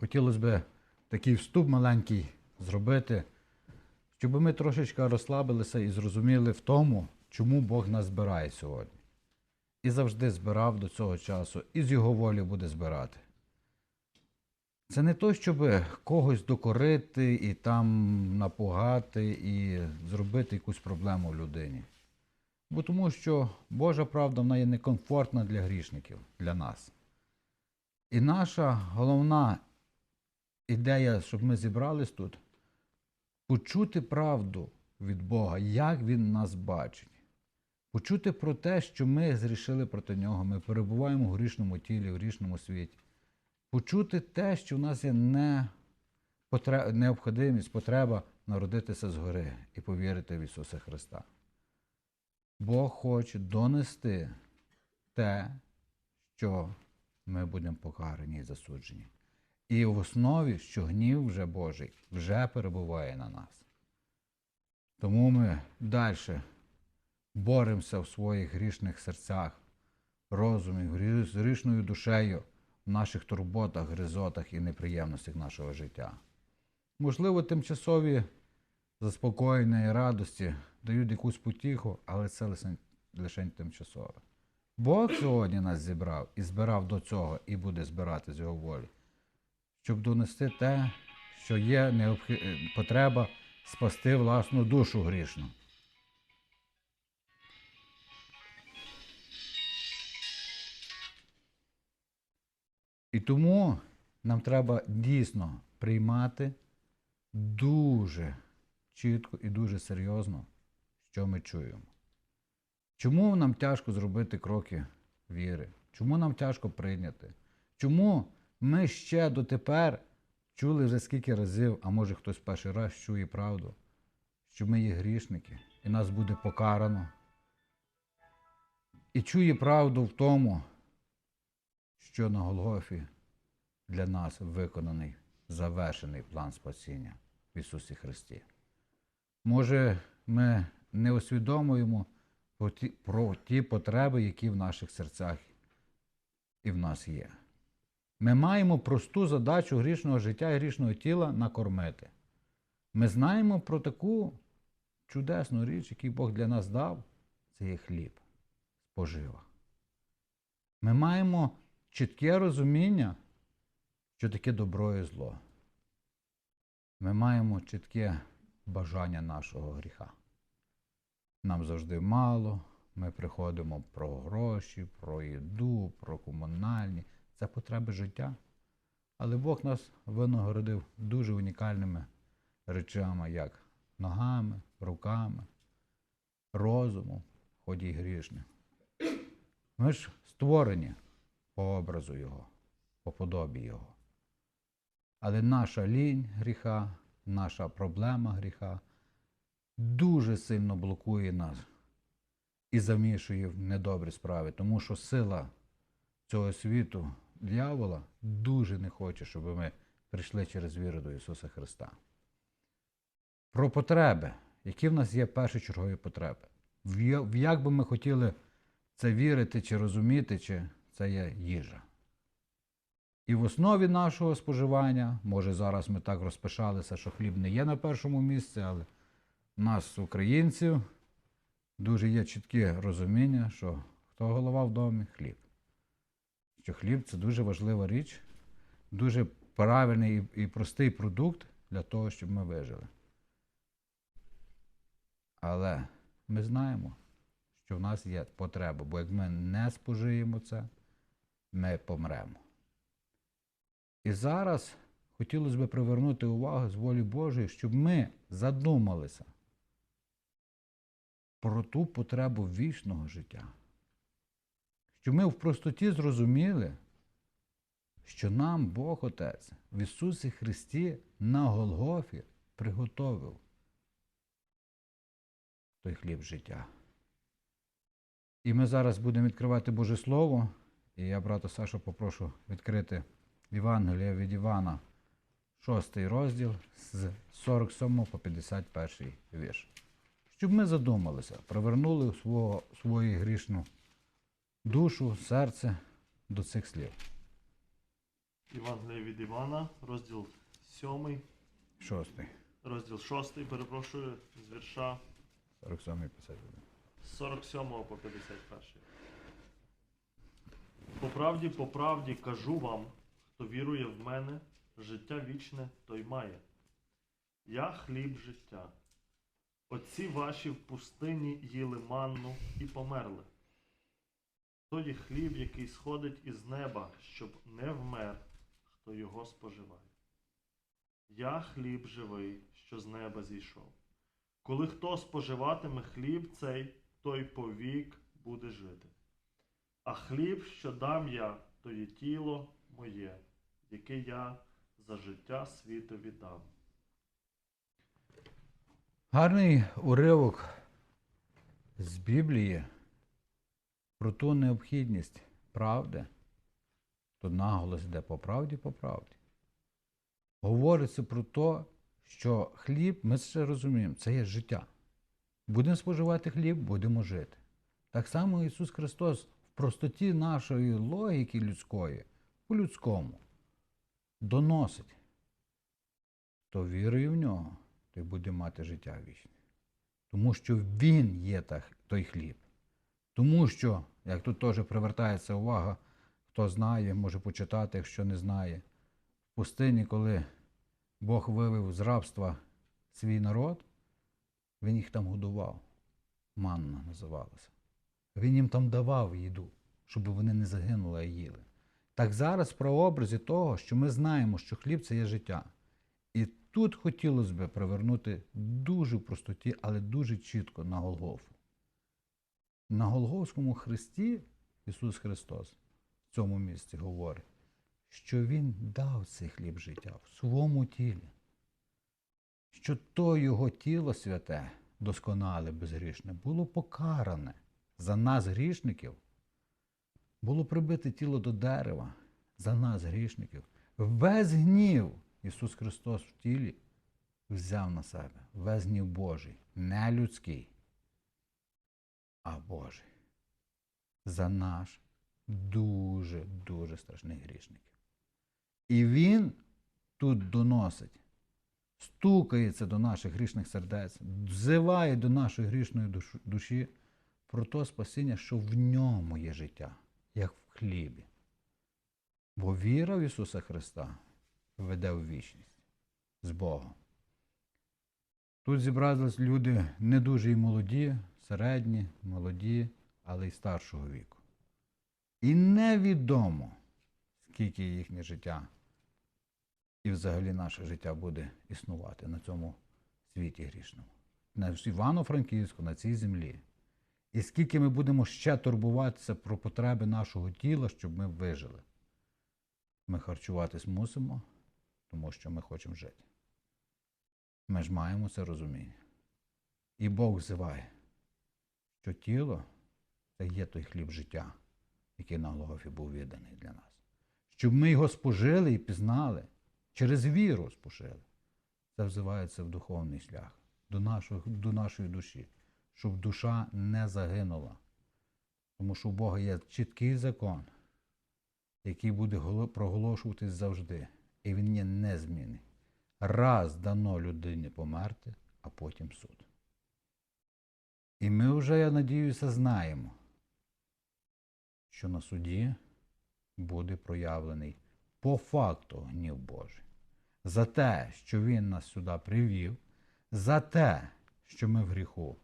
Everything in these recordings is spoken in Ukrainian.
хотілося б такий вступ маленький зробити, щоб ми трошечки розслабилися і зрозуміли в тому, чому Бог нас збирає сьогодні. І завжди збирав до цього часу, і з його волі буде збирати. Це не то, щоб когось докорити і там напугати, і зробити якусь проблему людині. Бо тому що Божа правда вона є некомфортна для грішників, для нас. І наша головна ідея, щоб ми зібрались тут, почути правду від Бога, як Він нас бачить. Почути про те, що ми зрішили проти нього, ми перебуваємо в грішному тілі, в грішному світі. Почути те, що в нас є не потре- необхідність, потреба народитися згори і повірити в Ісуса Христа. Бог хоче донести те, що ми будемо покарані і засуджені. І в основі, що гнів вже Божий вже перебуває на нас. Тому ми далі боремося в своїх грішних серцях, розумі, з грішною душею, в наших турботах, гризотах і неприємностях нашого життя. Можливо, тимчасові заспокоєння і радості дають якусь потіху, але це лише, лише тимчасове. Бог сьогодні нас зібрав і збирав до цього, і буде збирати з його волі, щоб донести те, що є необхи... е, потреба спасти власну душу грішну. І тому нам треба дійсно приймати дуже чітко і дуже серйозно, що ми чуємо. Чому нам тяжко зробити кроки віри? Чому нам тяжко прийняти? Чому ми ще дотепер чули вже скільки разів, а може хтось перший раз чує правду, що ми є грішники і нас буде покарано? І чує правду в тому, що на Голгофі для нас виконаний завершений план спасіння в Ісусі Христі. Може, ми не усвідомуємо про ті, потреби, які в наших серцях і в нас є. Ми маємо просту задачу грішного життя і грішного тіла накормити. Ми знаємо про таку чудесну річ, яку Бог для нас дав, це є хліб, спожива. Ми маємо чітке розуміння, що таке добро і зло. Ми маємо чітке бажання нашого гріха. Нам завжди мало, ми приходимо про гроші, про їду, про комунальні. Це потреби життя. Але Бог нас винагородив дуже унікальними речами, як ногами, руками, розумом, хоч і грішним. Ми ж створені по образу Його, по подобі Його. Але наша лінь гріха, наша проблема гріха дуже сильно блокує нас і замішує в недобрі справи, тому що сила цього світу, дьявола, дуже не хоче, щоб ми прийшли через віру до Ісуса Христа. Про потреби, які в нас є першочергові потреби. В як би ми хотіли це вірити чи розуміти, чи це є їжа. І в основі нашого споживання, може зараз ми так розпишалися, що хліб не є на першому місці, але в нас, українців, дуже є чітке розуміння, що хто голова в домі хліб. Що хліб це дуже важлива річ, дуже правильний і, простий продукт для того, щоб ми вижили. Але ми знаємо, що в нас є потреба, бо як ми не спожиємо це, ми помремо. І зараз хотілося б привернути увагу з волі Божої, щоб ми задумалися про ту потребу вічного життя. Щоб ми в простоті зрозуміли, що нам Бог Отець в Ісусі Христі на Голгофі приготовив той хліб життя. І ми зараз будемо відкривати Боже Слово. І я брата Сашу попрошу відкрити Євангелія від Івана, 6 розділ з 47 по 51 вірш. Щоб ми задумалися, привернули свого, свою грішну душу, серце до цих слів. Євангелія від Івана, розділ 7, Шостий. розділ 6, перепрошую, з вірша 47 51. з 47 по 51. По правді, по правді кажу вам, хто вірує в мене, життя вічне той має. Я хліб життя. Отці ваші в пустині їли манну і померли. То є хліб, який сходить із неба, щоб не вмер, хто його споживає. Я хліб живий, що з неба зійшов. Коли хто споживатиме хліб цей, той повік буде жити. А хліб, що дам я, то є тіло моє, яке я за життя світу віддам. Гарний уривок з Біблії про ту необхідність правди. Тут наголос йде по правді, по правді. Говориться про те, що хліб, ми це розуміємо, це є життя. Будемо споживати хліб, будемо жити. Так само Ісус Христос в простоті нашої логіки людської, по-людському, доносить. Хто вірує в нього, той буде мати життя вічне. Тому що Він є той хліб. Тому що, як тут теж привертається увага, хто знає, може почитати, якщо не знає, в пустині, коли Бог вивів з рабства свій народ, він їх там годував. Манна називалася. Він їм там давав їду, щоб вони не загинули, а їли. Так зараз в прообразі того, що ми знаємо, що хліб це є життя. І тут хотілося б привернути дуже в простоті, але дуже чітко на Голгофу. На Голгофському хресті Ісус Христос в цьому місці говорить, що Він дав цей хліб життя в своєму тілі, що то Його тіло святе, досконале, безгрішне, було покаране за нас, грішників, було прибите тіло до дерева за нас, грішників. Весь гнів Ісус Христос в тілі взяв на себе. Весь гнів Божий, не людський, а Божий. За наш дуже-дуже страшних грішників. І Він тут доносить, стукається до наших грішних сердець, взиває до нашої грішної душі про то спасіння, що в ньому є життя, як в хлібі. Бо віра в Ісуса Христа веде в вічність з Богом. Тут зібрались люди не дуже і молоді, середні, молоді, але й старшого віку. І невідомо, скільки їхнє життя і взагалі наше життя буде існувати на цьому світі грішному, на Івано-Франківську, на цій землі. І скільки ми будемо ще турбуватися про потреби нашого тіла, щоб ми вижили. Ми харчуватись мусимо, тому що ми хочемо жити. Ми ж маємо це розуміння. І Бог взиває, що тіло це є той хліб життя, який на Голгофі був відданий для нас. Щоб ми його спожили і пізнали, через віру спожили. Це взивається в духовний шлях до, нашого, до нашої душі, щоб душа не загинула. Тому що у Бога є чіткий закон, який буде проголошуватись завжди. І він є незмінний. Раз дано людині померти, а потім суд. І ми вже, я надіюся, знаємо, що на суді буде проявлений по факту гнів Божий. За те, що Він нас сюди привів, за те, що ми в гріху,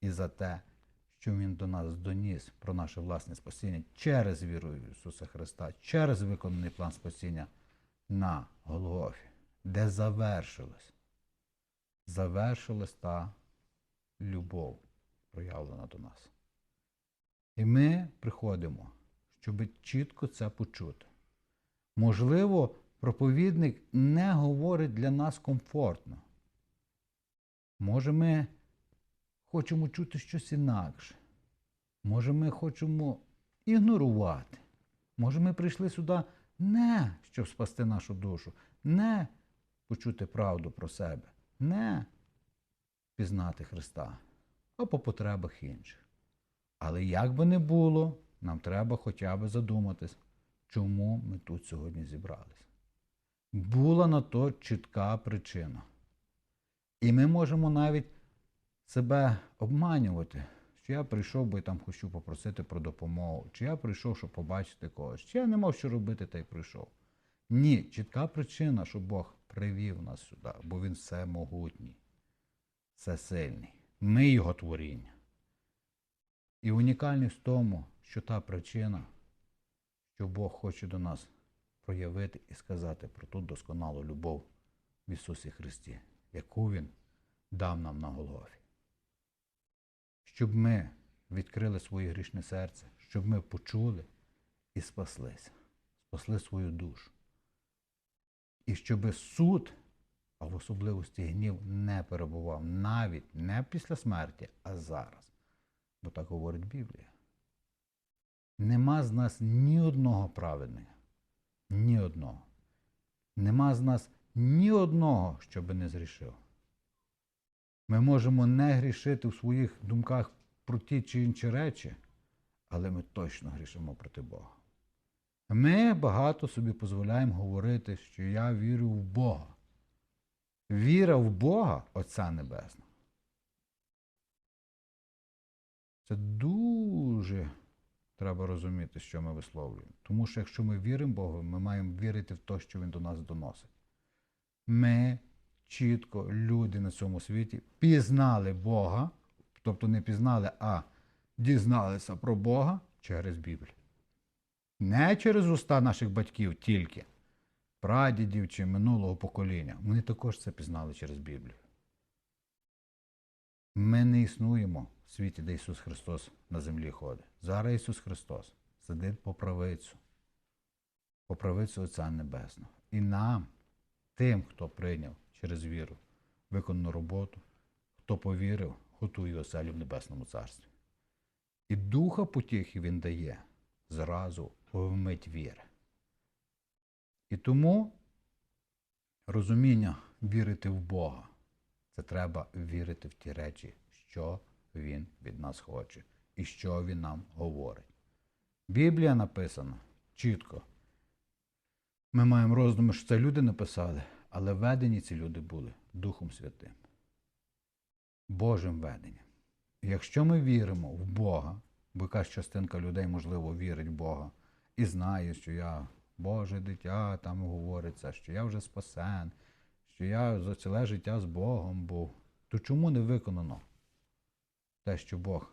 і за те, що Він до нас доніс про наше власне спасіння через віру в Ісуса Христа, через виконаний план спасіння на Голгофі, де завершилось. Завершилась та любов, проявлена до нас. І ми приходимо, щоб чітко це почути. Можливо, проповідник не говорить для нас комфортно. Може, ми хочемо чути щось інакше. Може, ми хочемо ігнорувати. Може, ми прийшли сюди не щоб спасти нашу душу, не почути правду про себе, не пізнати Христа, а по потребах інших. Але як би не було, нам треба хоча б задуматись, чому ми тут сьогодні зібралися. Була на то чітка причина. І ми можемо навіть себе обманювати, що я прийшов, бо я там хочу попросити про допомогу, чи я прийшов, щоб побачити когось, чи я не мав що робити, та й прийшов. Ні, чітка причина, що Бог привів нас сюди, бо Він всемогутній, всесильний. Ми його творіння. І унікальність в тому, що та причина, що Бог хоче до нас проявити і сказати про ту досконалу любов в Ісусі Христі, яку Він дав нам на Голгофі. Щоб ми відкрили своє грішне серце, щоб ми почули і спаслися, спасли свою душу. І щоб суд, а в особливості гнів, не перебував навіть не після смерті, а зараз. Бо так говорить Біблія. Нема з нас ні одного праведника, ні одного. Нема з нас ні одного, що би не зрішив. Ми можемо не грішити в своїх думках про ті чи інші речі, але ми точно грішимо проти Бога. Ми багато собі дозволяємо говорити, що я вірю в Бога. Віра в Бога Отця Небесного. Це дуже треба розуміти, що ми висловлюємо. Тому що якщо ми віримо Богу, ми маємо вірити в те, що Він до нас доносить. Ми чітко, люди на цьому світі, пізнали Бога, тобто не пізнали, а дізналися про Бога через Біблію. Не через уста наших батьків тільки, прадідів чи минулого покоління. Вони також це пізнали через Біблію. Ми не існуємо в світі, де Ісус Христос на землі ходить. Зараз Ісус Христос сидить по правицю, по правицю Отця Небесного. І нам, тим, хто прийняв через віру виконану роботу, хто повірив, готує оселю в Небесному Царстві. І духа потіхи Він дає зразу вмить віри. І тому розуміння вірити в Бога це треба вірити в ті речі, що Він від нас хоче і що Він нам говорить. Біблія написана чітко. Ми маємо роздуми, що це люди написали, але ведені ці люди були Духом Святим, Божим веденням. Якщо ми віримо в Бога, бо якась частинка людей, можливо, вірить в Бога і знає, що я Боже дитя, там говориться, що я вже спасен, що я за ціле життя з Богом був, то чому не виконано те, що Бог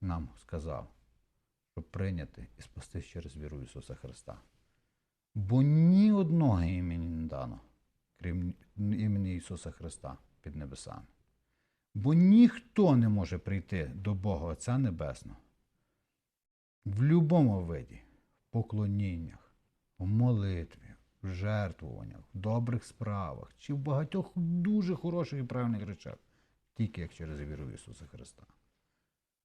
нам сказав, щоб прийняти і спастись через віру Ісуса Христа? Бо ні одного імені не дано, крім імені Ісуса Христа під небесами. Бо ніхто не може прийти до Бога Отця Небесного в будь-якому виді, в поклоніннях, в молитві, в жертвуваннях, в добрих справах чи в багатьох дуже хороших і правильних речах, тільки як через віру в Ісуса Христа.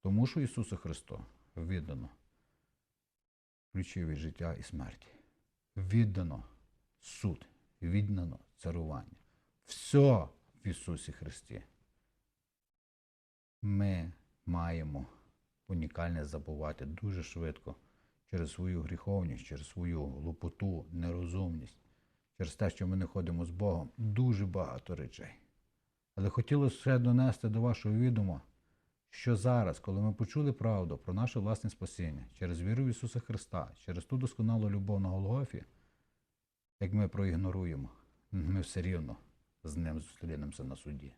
Тому що Ісусу Христу віддано ключі від життя і смерті. Віддано суд, віддано царування. Все в Ісусі Христі. Ми маємо унікальне забувати дуже швидко через свою гріховність, через свою глупоту, нерозумність, через те, що ми не ходимо з Богом, дуже багато речей. Але хотілося ще донести до вашого відома, що зараз, коли ми почули правду про наше власне спасіння через віру в Ісуса Христа, через ту досконалу любов на Голгофі, як ми проігноруємо, ми все рівно з ним зустрінемося на суді.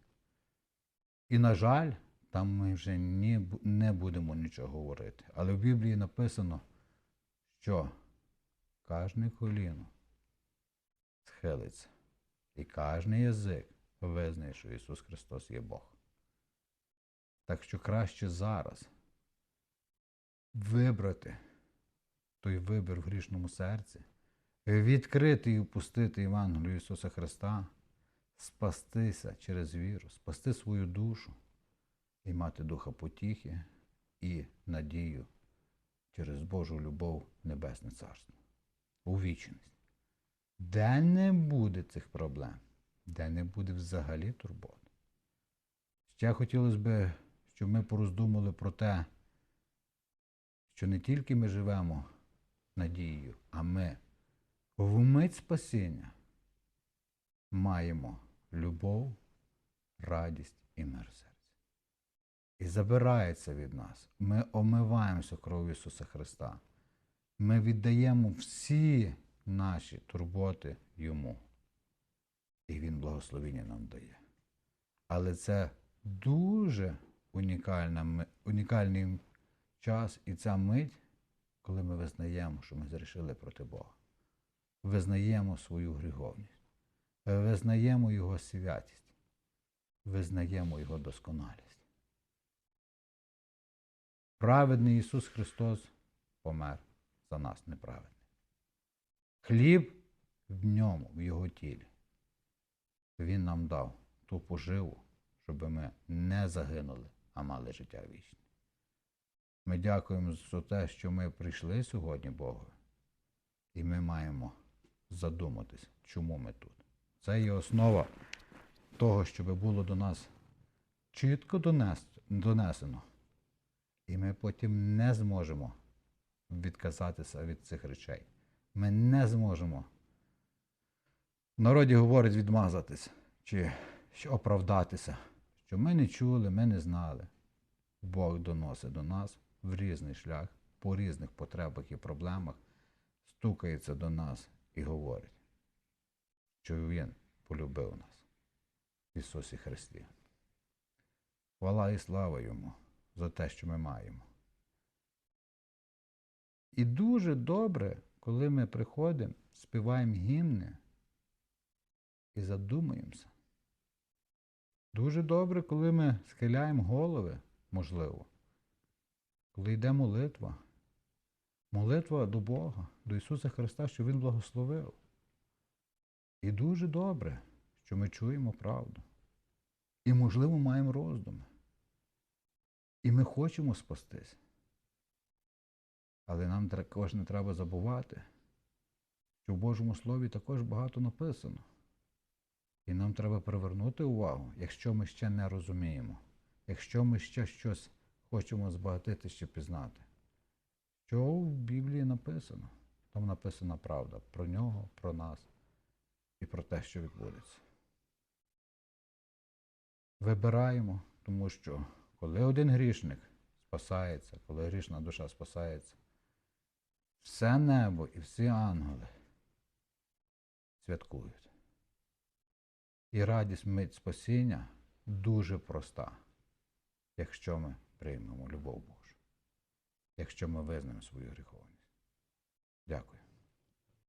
І, на жаль, там ми вже не будемо нічого говорити. Але в Біблії написано, що кожне коліно схилиться, і кожен язик визнає, що Ісус Христос є Бог. Так що краще зараз вибрати той вибір в грішному серці, відкрити і впустити Євангелію Ісуса Христа, спастися через віру, спасти свою душу і мати духа потіхи і надію через Божу любов Небесне Царство, у вічність, де не буде цих проблем, де не буде взагалі турбот. Ще хотілося б, щоб ми пороздумали про те, що не тільки ми живемо надією, а ми в мить спасіння маємо любов, радість і серці. І забирається від нас. Ми омиваємося кров'ю Ісуса Христа. Ми віддаємо всі наші турботи Йому. І Він благословення нам дає. Але це дуже унікальний час і ця мить, коли ми визнаємо, що ми зрішили проти Бога. Визнаємо свою гріховність, визнаємо Його святість, визнаємо Його досконалість. Праведний Ісус Христос помер за нас неправедний. Хліб в ньому, в Його тілі. Він нам дав ту поживу, щоб ми не загинули, а мали життя вічне. Ми дякуємо за те, що ми прийшли сьогодні Богу, і ми маємо задуматись, чому ми тут. Це є основа того, щоб було до нас чітко донесено. І ми потім не зможемо відказатися від цих речей. Ми не зможемо. В народі говорить відмазатись чи оправдатися, що ми не чули, ми не знали. Бог доносить до нас в різний шлях, по різних потребах і проблемах, стукається до нас і говорить, що Він полюбив нас в Ісусі Христі. Хвала і слава Йому за те, що ми маємо. І дуже добре, коли ми приходимо, співаємо гімни і задумуємося. Дуже добре, коли ми схиляємо голови, можливо, коли йде молитва. Молитва до Бога, до Ісуса Христа, що Він благословив. І дуже добре, що ми чуємо правду. І, можливо, маємо роздуми. І ми хочемо спастись. Але нам також не треба забувати, що в Божому Слові також багато написано. І нам треба привернути увагу, якщо ми ще не розуміємо, якщо ми ще щось хочемо збагатити чи пізнати. Що в Біблії написано? Там написана правда про нього, про нас і про те, що відбудеться. Вибираємо, тому що коли один грішник спасається, коли грішна душа спасається, все небо і всі ангели святкують. І радість мить спасіння дуже проста, якщо ми приймемо любов Божу, якщо ми визнаємо свою гріховність. Дякую.